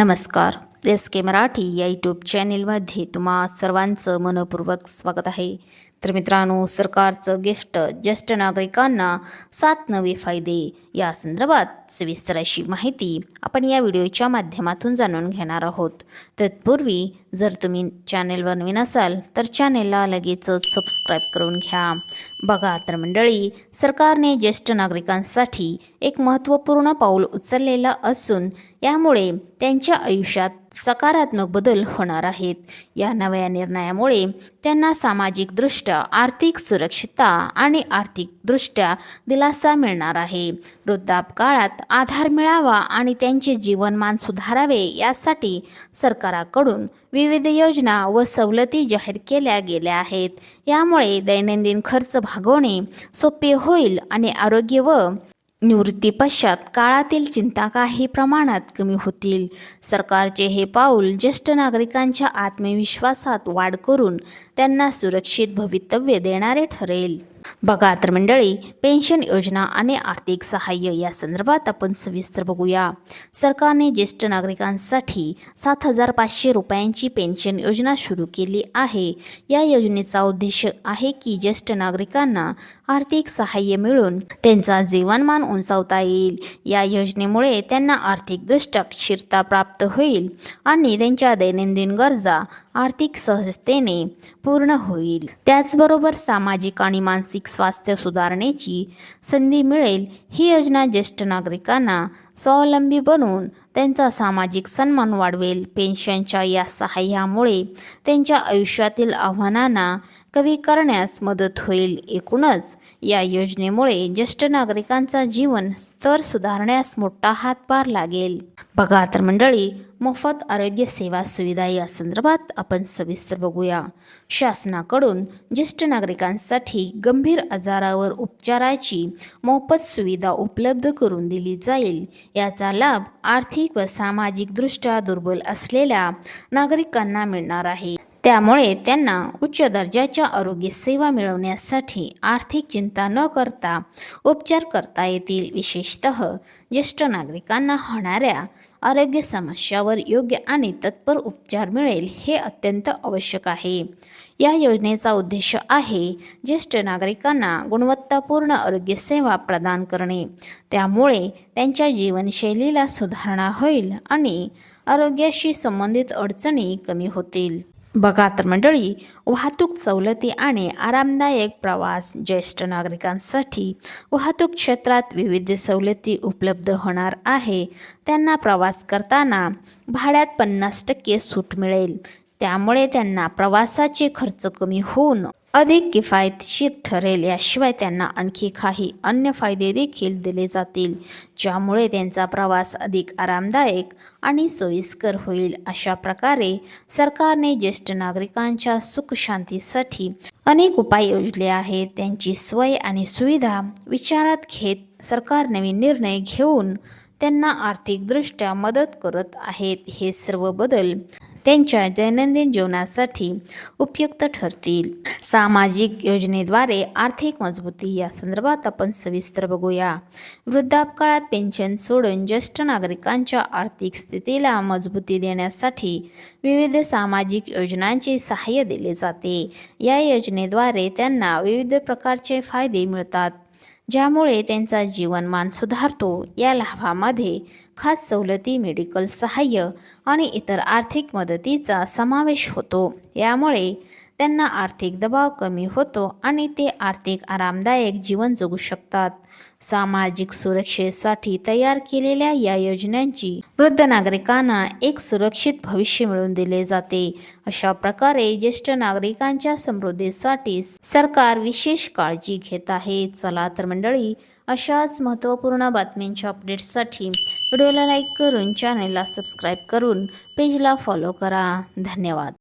नमस्कार. एस के मराठी या यूट्यूब चॅनेलमध्ये तुम्हा सर्वांचं मनपूर्वक स्वागत आहे. तर मित्रांनो सरकारचं गिफ्ट ज्येष्ठ नागरिकांना सात नवे फायदे. या संदर्भात सविस्तर अशी माहिती आपण या व्हिडिओच्या माध्यमातून जाणून घेणार आहोत. तत्पूर्वी जर तुम्ही चॅनेलवर नवीन असाल तर चॅनेलला लगेचच सबस्क्राईब करून घ्या. बघा तर मंडळी सरकारने ज्येष्ठ नागरिकांसाठी एक महत्त्वपूर्ण पाऊल उचललेलं असून यामुळे त्यांच्या आयुष्यात सकारात्मक बदल होणार आहेत. या नव्या निर्णयामुळे त्यांना सामाजिकदृष्ट्या आर्थिक सुरक्षितता आणि आर्थिकदृष्ट्या दिलासा मिळणार आहे. वृद्धापकाळात आधार मिळावा आणि त्यांचे जीवनमान सुधारावे यासाठी सरकाराकडून विविध योजना व सवलती जाहीर केल्या गेल्या आहेत. यामुळे दैनंदिन खर्च भागवणे सोपे होईल आणि आरोग्य व निवृत्तीपश्चात काळातील चिंता काही प्रमाणात कमी होतील. सरकारचे हे पाऊल ज्येष्ठ नागरिकांच्या आत्मविश्वासात वाढ करून त्यांना सुरक्षित भवितव्य देणारे ठरेल. बघा तर मंडळी पेन्शन योजना आणि आर्थिक सहाय्य या संदर्भात आपण सविस्तर बघूया. सरकारने ज्येष्ठ नागरिकांसाठी सात हजार पाचशे रुपयांची पेन्शन योजना सुरू केली आहे. या योजनेचा उद्देश आहे की ज्येष्ठ नागरिकांना आर्थिक सहाय्य मिळून त्यांचा जीवनमान उंचावता येईल. या योजनेमुळे त्यांना आर्थिकदृष्ट्या स्थिरता प्राप्त होईल आणि त्यांच्या दैनंदिन गरजा आर्थिक सहजतेने पूर्ण होईल. त्याचबरोबर सामाजिक आणि मानसिक स्वास्थ्य सुधारण्याची संधी मिळेल. ही योजना ज्येष्ठ नागरिकांना स्वावलंबी बनवून त्यांचा सामाजिक सन्मान वाढवेल. पेन्शनच्या या सहाय्यामुळे त्यांच्या आयुष्यातील आव्हानांना कमी करण्यास मदत होईल. एकूणच या योजनेमुळे ज्येष्ठ नागरिकांचा जीवन स्तर सुधारण्यास मोठा हातभार लागेल. बघा तर मंडळी मोफत आरोग्य सेवा सुविधा या संदर्भात आपण सविस्तर बघूया. शासनाकडून ज्येष्ठ नागरिकांसाठी गंभीर आजारावर उपचाराची मोफत सुविधा उपलब्ध करून दिली जाईल. याचा लाभ आर्थिक व सामाजिकदृष्ट्या दुर्बल असलेल्या नागरिकांना मिळणार आहे. त्यामुळे त्यांना उच्च दर्जाच्या आरोग्य सेवा मिळवण्यासाठी आर्थिक चिंता न करता उपचार करता येतील. विशेषतः ज्येष्ठ नागरिकांना होणाऱ्या आरोग्य समस्यावर योग्य आणि तत्पर उपचार मिळेल हे अत्यंत आवश्यक आहे. या योजनेचा उद्देश आहे ज्येष्ठ नागरिकांना गुणवत्तापूर्ण आरोग्य सेवा प्रदान करणे. त्यामुळे त्यांच्या जीवनशैलीला सुधारणा होईल आणि आरोग्याशी संबंधित अडचणी कमी होतील. बघा तर मंडळी वाहतूक सवलती आणि आरामदायक प्रवास ज्येष्ठ नागरिकांसाठी वाहतूक क्षेत्रात विविध सवलती उपलब्ध होणार आहे. त्यांना प्रवास करताना भाड्यात पन्नास टक्के सूट मिळेल. त्यामुळे त्यांना प्रवासाचे खर्च कमी होऊन अधिक किफायतशीर ठरेल याशिवाय त्यांना आणखी काही अन्य फायदे देखील दिले जातील ज्यामुळे त्यांचा प्रवास अधिक आरामदायक आणि सोयीस्कर होईल. अशा प्रकारे सरकारने ज्येष्ठ नागरिकांच्या सुखशांतीसाठी अनेक उपाय योजले आहेत. त्यांची सोय आणि सुविधा विचारात घेत सरकार नवीन निर्णय घेऊन त्यांना आर्थिकदृष्ट्या मदत करत आहेत. हे सर्व बदल त्यांच्या दैनंदिन जीवनासाठी उपयुक्त ठरतील. सामाजिक योजनेद्वारे आर्थिक मजबूती या संदर्भात आपण सविस्तर बघूया. वृद्धापकाळात पेन्शन सोडून ज्येष्ठ नागरिकांच्या आर्थिक स्थितीला मजबूती देण्यासाठी विविध सामाजिक योजनांचे सहाय्य दिले जाते. या योजनेद्वारे त्यांना विविध प्रकारचे फायदे मिळतात. ज्यामुळे त्यांचा जीवनमान सुधारतो या लाभामध्ये खास सवलती मेडिकल सहाय्य आणि इतर आर्थिक मदतीचा समावेश होतो. यामुळे त्यांना आर्थिक दबाव कमी होतो आणि ते आर्थिक आरामदायक जीवन जगू शकतात. सामाजिक सुरक्षेसाठी तयार केलेल्या या योजनांची वृद्ध नागरिकांना एक सुरक्षित भविष्य मिळवून दिले जाते. अशा प्रकारे ज्येष्ठ नागरिकांच्या समृद्धीसाठी सरकार विशेष काळजी घेत आहे. चला तर मंडळी अशाच महत्त्वपूर्ण बातम्यांच्या अपडेट्ससाठी व्हिडिओला लाईक करून चॅनलला सबस्क्राईब करून पेजला फॉलो करा. धन्यवाद.